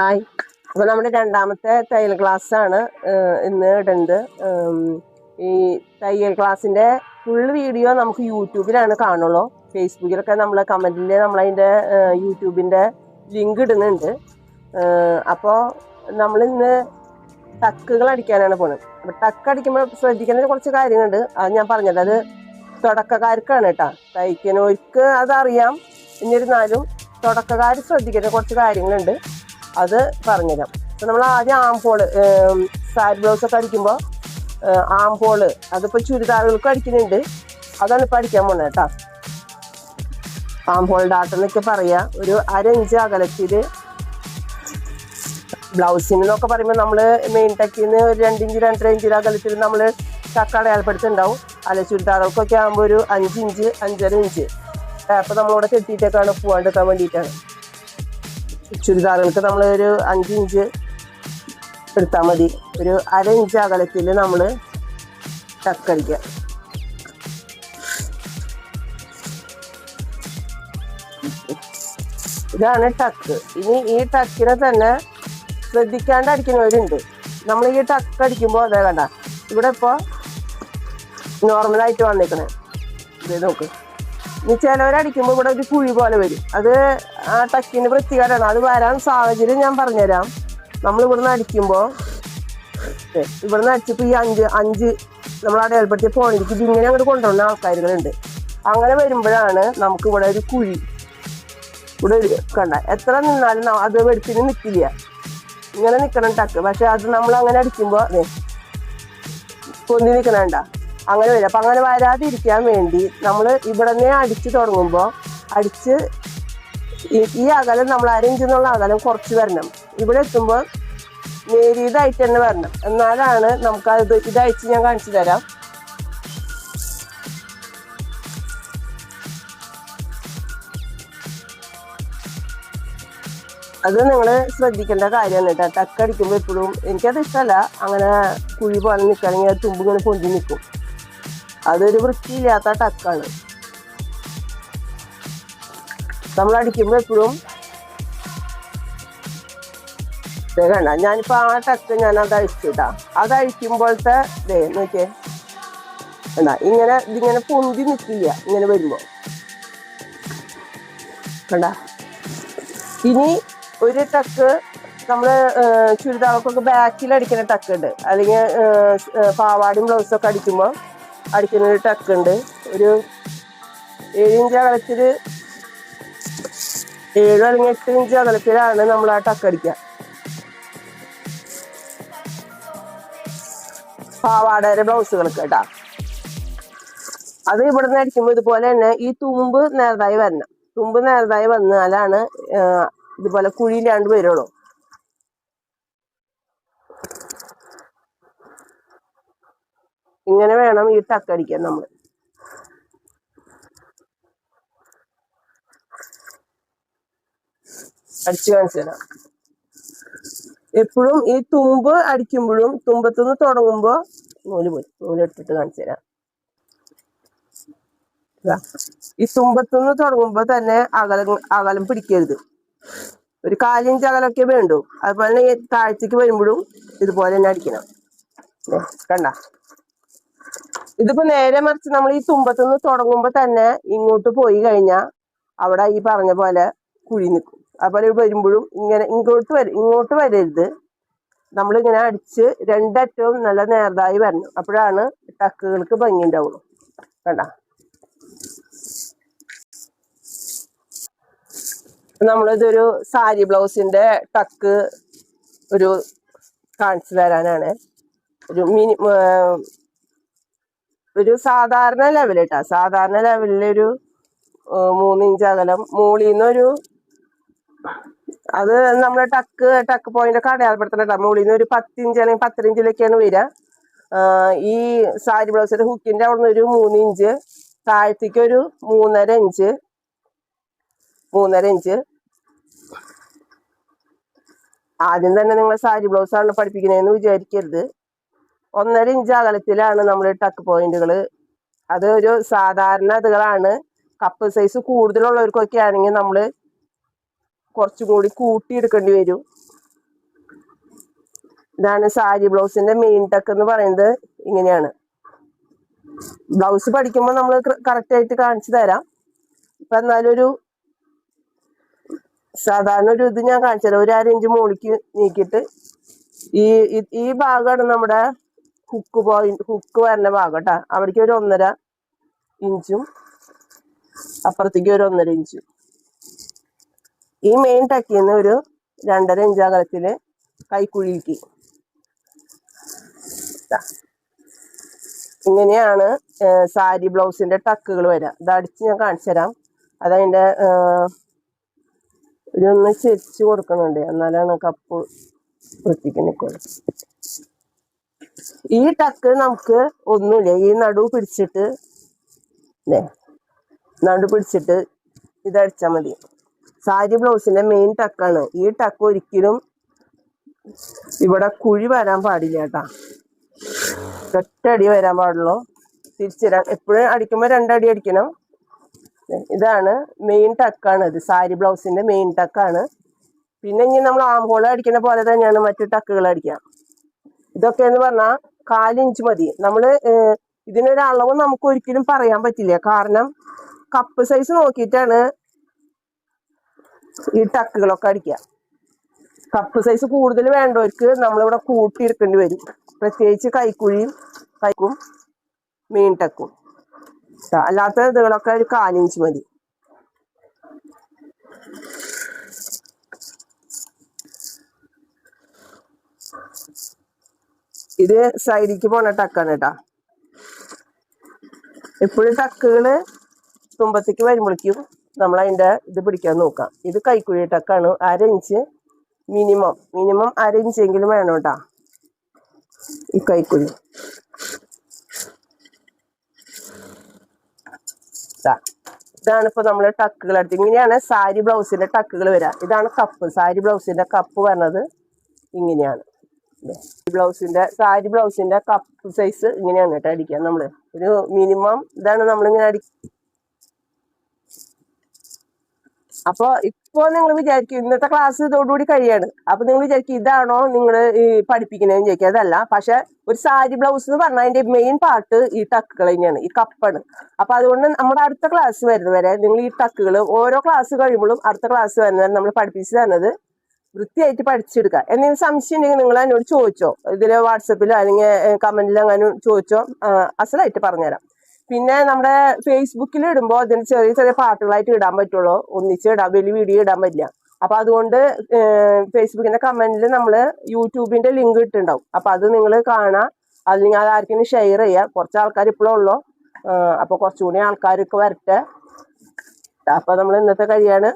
Hi അപ്പോൾ നമ്മുടെ രണ്ടാമത്തെ തയ്യൽ ക്ലാസ് ആണ് ഇന്ന് ഇടുന്നത് ഈ തയ്യൽ ക്ലാസ്സിന്റെ ഫുൾ വീഡിയോ നമുക്ക് യൂട്യൂബിലാണ് കാണുള്ളൂ. ഫേസ്ബുക്കിലൊക്കെ നമ്മൾ കമന്റിൽ നമ്മളതിന്റെ യൂട്യൂബിന്റെ ലിങ്ക് ഇടുന്നുണ്ട്. അപ്പോൾ നമ്മളിന്ന് ടക്കുകൾ അടിക്കാനാണ് പോണത് അപ്പോൾ ടക്ക് അടിക്കുമ്പോൾ ശ്രദ്ധിക്കേണ്ട കുറച്ച് കാര്യങ്ങളുണ്ട്. അത് ഞാൻ പറഞ്ഞത് അത് തുടക്കക്കാർക്കാണ് കേട്ടോ. തയ്ക്കുന്നവർക്ക് അതറിയാം. എന്നിരുന്നാലും തുടക്കക്കാർ ശ്രദ്ധിക്കുന്ന കുറച്ച് കാര്യങ്ങളുണ്ട്. അത് പറഞ്ഞുതരാം. അപ്പം നമ്മൾ ആദ്യം ആംപോൾ സാരി ബ്ലൗസ് ഒക്കെ അടിക്കുമ്പോൾ ആംപോൾ അതിപ്പോൾ ചുരിദാറുകൾക്ക് അടിക്കുന്നുണ്ട്. അതാണ് ഇപ്പോൾ അടിക്കാൻ പോകുന്നത് കേട്ടോ. ആംപോൾ ഡാട്ട് എന്നൊക്കെ പറയാ. ഒരു അരഞ്ച് അകലത്തിൽ ബ്ലൗസിന് എന്നൊക്കെ പറയുമ്പോൾ നമ്മൾ മെയിൻ ടക്കിൽ നിന്ന് ഒരു രണ്ടിഞ്ച് രണ്ടര ഇഞ്ച് അകലത്തിൽ നമ്മൾ ടക്ക് അടയാളപ്പെടുത്തുണ്ടാവും അല്ല ചുരിദാറുകൾക്കൊക്കെ ആകുമ്പോൾ ഒരു അഞ്ച് ഇഞ്ച് അഞ്ചര ഇഞ്ച് അപ്പോൾ നമ്മളിവിടെ കെട്ടിയിട്ടൊക്കെയാണ് പോകാണ്ടിരിക്കാൻ വേണ്ടിയിട്ടാണ്. ചുരിദാറുകൾക്ക് നമ്മൾ ഒരു അഞ്ച് ഇഞ്ച് എടുത്താൽ മതി. ഒരു അര ഇഞ്ച് അകലത്തിൽ നമ്മൾ ടക്കടിക്കുക ഇതാണ് ടക്ക് ഇനി ഈ ടക്കിനെ തന്നെ ശ്രദ്ധിക്കാണ്ട് അടിക്കുന്നവരുണ്ട് നമ്മൾ ഈ ടക്ക് അടിക്കുമ്പോൾ അതേ കണ്ട ഇവിടെ ഇപ്പോൾ നോർമലായിട്ട് വന്നേക്കണേ. ഇത് നോക്ക്. ഇനി ചിലവരടിക്കുമ്പോൾ ഇവിടെ ഒരു കുഴി പോലെ വരും. അത് ആ ടക്കിന് വൃത്തികേടാണ് അത് വരാൻ സാഹചര്യം ഞാൻ പറഞ്ഞുതരാം. നമ്മൾ ഇവിടുന്ന് അടിക്കുമ്പോൾ ഇവിടുന്ന് അടിച്ചപ്പോൾ ഈ അഞ്ച് അഞ്ച് നമ്മൾ അടയാളപ്പെടുത്തിയ പോയിന്റിലേക്ക് ഇങ്ങനെ അങ്ങോട്ട് കൊണ്ടുവരുന്ന ആൾക്കാരുകളുണ്ട്. അങ്ങനെ വരുമ്പോഴാണ് നമുക്ക് ഇവിടെ ഒരു കുഴി ഇവിടെ ഒരു കണ്ട. എത്ര നിന്നാലും അത് വെടുപ്പിന് നിൽക്കില്ല ഇങ്ങനെ നിൽക്കണം ടക്ക്. പക്ഷെ അത് നമ്മൾ അങ്ങനെ അടിക്കുമ്പോൾ അതെ പൊന്തി നിൽക്കണണ്ട അങ്ങനെ വരും. അപ്പം അങ്ങനെ വരാതിരിക്കാൻ വേണ്ടി നമ്മൾ ഇവിടെ നിന്നേ അടിച്ച് തുടങ്ങുമ്പോൾ അടിച്ച് ഈ- അകലം നമ്മൾ അരഞ്ച് എന്നുള്ള അകലം കുറച്ച് വരണം. ഇവിടെ എത്തുമ്പോൾ നേരിയതായിട്ട് തന്നെ വരണം. എന്നാലാണ് നമുക്ക് അത് ഇതയച്ച് ഞാൻ കാണിച്ചു തരാം. അത് നിങ്ങൾ ശ്രദ്ധിക്കേണ്ട കാര്യമാണ് കേട്ടോ. ടക്ക് അടിക്കുമ്പോൾ എപ്പോഴും എനിക്കത് ഇഷ്ടമല്ല. അങ്ങനെ കുഴി പോലെ നിൽക്കുകയാണെങ്കിൽ അത് തുമ്പ് പൊന്തി നിൽക്കും. അതൊരു വൃത്തിയില്ലാത്ത ടക്കാണ് നമ്മൾ അടിക്കുമ്പോൾ എപ്പോഴും ദേ ഞാനിപ്പോൾ ഞാനിപ്പോ ആ ടക്ക് ഞാൻ അത് അഴിച്ചിട്ടാ അത് അഴിക്കുമ്പോഴത്തെ ദേ നോക്കിയേ. കണ്ട ഇങ്ങനെ ഇതിങ്ങനെ പൊന്തി നിൽക്കില്ല ഇങ്ങനെ വരുമ്പോ. കണ്ട? ഇനി ഒരു ടക്ക് നമ്മൾ ചുരിദാർക്കൊക്കെ ബാക്കിൽ അടിക്കുന്ന ടക്ക് ഉണ്ട് അല്ലെങ്കിൽ പാവാടിയും ബ്ലൗസൊക്കെ അടിക്കുമ്പോൾ അടിക്കുന്ന ഒരു ടക്ക് ഉണ്ട് ഒരു ഏഴ് ഇഞ്ച് അകലത്തിൽ ഏഴ് അല്ലെങ്കിൽ എട്ട് ഇഞ്ച് അകലത്തിലാണ് നമ്മൾ ആ ടക്ക് അടിക്കുക. പാവാടയുടെ ബ്ലൗസുകൾക്ക് കേട്ടാ. അത് ഇവിടുന്ന് അടിക്കുമ്പോൾ ഇതുപോലെ തന്നെ ഈ തുമ്പ് നേരതായി വരണം. തുമ്പ് നേരതായി വന്നാലാണ് ഇതുപോലെ കുഴിയിലാണ്ട് വരുള്ളൂ. ഇങ്ങനെ വേണം ഈ ടക്കടിക്കാൻ നമ്മൾ. അടിച്ചു കാണിച്ചു തരാം. എപ്പോഴും ഈ തുമ്പ് അടിക്കുമ്പോഴും തുമ്പത്തുനിന്ന് തുടങ്ങുമ്പോൾ നൂൽ പോയി. നൂലെടുത്തിട്ട് കാണിച്ചു തരാം. ഈ തുമ്പത്തുനിന്ന് തുടങ്ങുമ്പോൾ തന്നെ അകലം അകലം പിടിക്കരുത്. ഒരു കാലിഞ്ച് അകലൊക്കെ വേണ്ടു. അതുപോലെ തന്നെ താഴ്ചക്ക് വരുമ്പോഴും ഇതുപോലെ തന്നെ അടിക്കണം. കണ്ട. ഇതിപ്പോ നേരെ മറിച്ച് നമ്മൾ ഈ തുമ്പത്തുനിന്ന് തുടങ്ങുമ്പോൾ തന്നെ ഇങ്ങോട്ട് പോയി കഴിഞ്ഞാ അവിടെ ഈ പറഞ്ഞ പോലെ കുഴി നിൽക്കും അതുപോലെ വരുമ്പോഴും ഇങ്ങനെ ഇങ്ങോട്ട് വരും ഇങ്ങോട്ട് വരരുത്. നമ്മളിങ്ങനെ അടിച്ച് രണ്ടറ്റവും നല്ല നേർതായി വരണം. അപ്പോഴാണ് ടക്കുകൾക്ക് ഭംഗി ഉണ്ടാവുള്ളൂ. കണ്ട? നമ്മളിതൊരു സാരി ബ്ലൗസിന്റെ ടക്ക് ഒരു കാണിച്ചു തരാനാണ്. ഒരു മിനി ഒരു സാധാരണ ലെവൽ കേട്ടാ സാധാരണ ലെവലിൽ ഒരു മൂന്നിഞ്ച് അകലം മുകളിൽ ഒരു അത് നമ്മുടെ ടക്ക് ടക്ക് പോയിന്റ് ഒക്കെ അടയാളപ്പെടുത്തണം കേട്ടോ മുകളിൽ നിന്ന് ഒരു പത്തിഞ്ച് അല്ലെങ്കിൽ പത്തിരഞ്ചിലൊക്കെയാണ് വരിക ഈ സാരി ബ്ലൗസിന്റെ ഹുക്കിന്റെ അവിടെ നിന്ന് ഒരു മൂന്ന് ഇഞ്ച് താഴത്തേക്ക് ഒരു മൂന്നര ഇഞ്ച് മൂന്നര ഇഞ്ച്. ആദ്യം തന്നെ നിങ്ങൾ സാരി ബ്ലൗസ് ആണ് പഠിപ്പിക്കുന്നതെന്ന് വിചാരിക്കരുത്. ഒന്നര ഇഞ്ച് അകലത്തിലാണ് നമ്മൾ ടക്ക് പോയിന്റുകൾ അത് ഒരു സാധാരണ അതുകളാണ് കപ്പ് സൈസ് കൂടുതലുള്ളവർക്കൊക്കെ ആണെങ്കിൽ നമ്മൾ കുറച്ചും കൂടി കൂട്ടി എടുക്കേണ്ടി വരും. ഇതാണ് സാരി ബ്ലൗസിന്റെ മെയിൻ ടക്ക് എന്ന് പറയുന്നത്. ഇങ്ങനെയാണ്. ബ്ലൗസ് പഠിക്കുമ്പോൾ നമ്മൾ കറക്റ്റ് ആയിട്ട് കാണിച്ചു തരാം. ഇപ്പൊ എന്നാലും ഒരു സാധാരണ ഒരു ഇത് ഞാൻ കാണിച്ചു തരാം. ഒരു അരഞ്ച് മൂളിക്ക് നീക്കിയിട്ട് ഈ- ഈ ഭാഗമാണ് നമ്മുടെ ഹുക്ക് പോയിന്റ് ഹുക്ക് വരുന്ന ഭാഗം കേട്ടാ. അവിടേക്ക് ഒരു ഒന്നര ഇഞ്ചും അപ്പുറത്തേക്ക് ഒരു ഒന്നര ഇഞ്ചും. ഈ മെയിൻ ടക്കിൽ നിന്ന് ഒരു രണ്ടര ഇഞ്ച് കൈക്കുഴിക്ക്. ഇങ്ങനെയാണ് സാരി ബ്ലൗസിന്റെ ടക്കുകൾ വരിക ഇത് അടിച്ച് ഞാൻ കാണിച്ചു തരാം. അതതിന്റെ ഇതൊന്ന് ചെരിച്ച് കൊടുക്കണുണ്ട്. എന്നാലാണ് കപ്പ് വൃത്തിക്ക് ഈ ടക്ക് നമുക്ക് ഒന്നുമില്ല. ഈ നടു പിടിച്ചിട്ട് നടു പിടിച്ചിട്ട് ഇതടിച്ചാൽ മതി. സാരി ബ്ലൗസിന്റെ മെയിൻ ടക്കാണ് ഈ ടക്ക് ഒരിക്കലും ഇവിടെ കുഴി വരാൻ പാടില്ല കേട്ടാ. ഒറ്റടി വരാൻ പാടുള്ളൂ. തിരിച്ച് എപ്പോഴും അടിക്കുമ്പോൾ രണ്ടടി അടിക്കണം. ഇതാണ് മെയിൻ ടക്കാണ് ഇത്. സാരി ബ്ലൗസിന്റെ മെയിൻ ടക്കാണ് പിന്നെ ഇനി നമ്മൾ ആംഹോൾ അടിക്കുന്ന പോലെ തന്നെയാണ് മറ്റു ടക്കുകൾ അടിക്കാം ഇതൊക്കെ എന്ന് പറഞ്ഞാൽ കാലിഞ്ച് മതി. നമ്മൾ ഇതിനൊരളവ് നമുക്ക് ഒരിക്കലും പറയാൻ പറ്റില്ല. കാരണം കപ്പ് സൈസ് നോക്കിയിട്ടാണ് ഈ ടക്കുകളൊക്കെ അടിക്കുക. കപ്പ് സൈസ് കൂടുതൽ വേണ്ടവർക്ക് നമ്മളിവിടെ കൂട്ടിയെടുക്കേണ്ടി വരും. പ്രത്യേകിച്ച് കൈക്കുഴിയും കൈക്കും മീൻ ടക്കും. അല്ലാത്ത ഇതുകളൊക്കെ ഒരു കാലിഞ്ച് മതി. ഇത് സൈഡിക്ക് പോണ ടക്കാണ് കേട്ടാ എപ്പോഴും ടക്കുകൾ തുമ്പത്തേക്ക് വരുമ്പോഴേക്കും നമ്മൾ അതിന്റെ ഇത് പിടിക്കാൻ നോക്കാം. ഇത് കൈക്കുഴി ടക്കാണ് അര ഇഞ്ച് മിനിമം. മിനിമം അര ഇഞ്ചെങ്കിലും വേണം കേട്ടോ. ഈ കൈക്കുഴി. ഇതാണ് ഇപ്പൊ നമ്മൾ ടക്കുകൾ എടുത്ത്. ഇങ്ങനെയാണ് സാരി ബ്ലൗസിന്റെ ടക്കുകൾ വരാ ഇതാണ് കപ്പ്. സാരി ബ്ലൗസിന്റെ കപ്പ് പറഞ്ഞത് ഇങ്ങനെയാണ്. ബ്ലൗസിന്റെ സാരി ബ്ലൗസിന്റെ കപ്പ് സൈസ് ഇങ്ങനെയാണ് കേട്ടോ അടിക്കുക നമ്മൾ. ഒരു മിനിമം ഇതാണ് നമ്മളിങ്ങനെ അടി അപ്പൊ ഇപ്പൊ നിങ്ങൾ വിചാരിക്കും ഇന്നത്തെ ക്ലാസ് ഇതോടുകൂടി കഴിയാണ്. അപ്പൊ നിങ്ങൾ വിചാരിക്കും ഇതാണോ നിങ്ങൾ ഈ പഠിപ്പിക്കുന്നതെന്ന് ചോദിക്കുക അതല്ല പക്ഷെ ഒരു സാരി ബ്ലൗസ് എന്ന് പറഞ്ഞാൽ അതിന്റെ മെയിൻ പാർട്ട് ഈ ടക്കുകൾ തന്നെയാണ് ഈ കപ്പാണ്. അപ്പൊ അതുകൊണ്ട് നമ്മുടെ അടുത്ത ക്ലാസ് വരുന്നത് വരെ നിങ്ങൾ ഈ ടക്കുകൾ ഓരോ ക്ലാസ് കഴിയുമ്പോഴും അടുത്ത ക്ലാസ് വരുന്നത് നമ്മൾ പഠിപ്പിച്ചു തന്നത് വൃത്തിയായിട്ട് പഠിച്ചെടുക്കുക എന്തെങ്കിലും സംശയം ഉണ്ടെങ്കിൽ നിങ്ങൾ എന്നോട് ചോദിച്ചോ. ഇതിൽ വാട്സപ്പിലോ അല്ലെങ്കിൽ കമന്റിലോ അങ്ങനെ ചോദിച്ചോ. അസലായിട്ട് പറഞ്ഞുതരാം. പിന്നെ നമ്മുടെ ഫേസ്ബുക്കിൽ ഇടുമ്പോൾ അതിന് ചെറിയ ചെറിയ പാട്ടുകളായിട്ട് ഇടാൻ പറ്റുള്ളൂ. ഒന്നിച്ച് ഇടാൻ വലിയ വീഡിയോ ഇടാൻ പറ്റില്ല. അപ്പൊ അതുകൊണ്ട് ഫേസ്ബുക്കിന്റെ കമന്റിൽ നമ്മൾ യൂട്യൂബിന്റെ ലിങ്ക് ഇട്ടുണ്ടാവും അപ്പൊ അത് നിങ്ങൾ കാണാം. അല്ലെങ്കിൽ അത് ആർക്കെങ്കിലും ഷെയർ ചെയ്യുക കുറച്ച് ആൾക്കാർ ഇപ്പോഴും ഉള്ളൂ? അപ്പൊ കുറച്ചുകൂടി ആൾക്കാർക്ക് വരട്ടെ. അപ്പൊ നമ്മൾ ഇന്നത്തെ കഴിയാണ്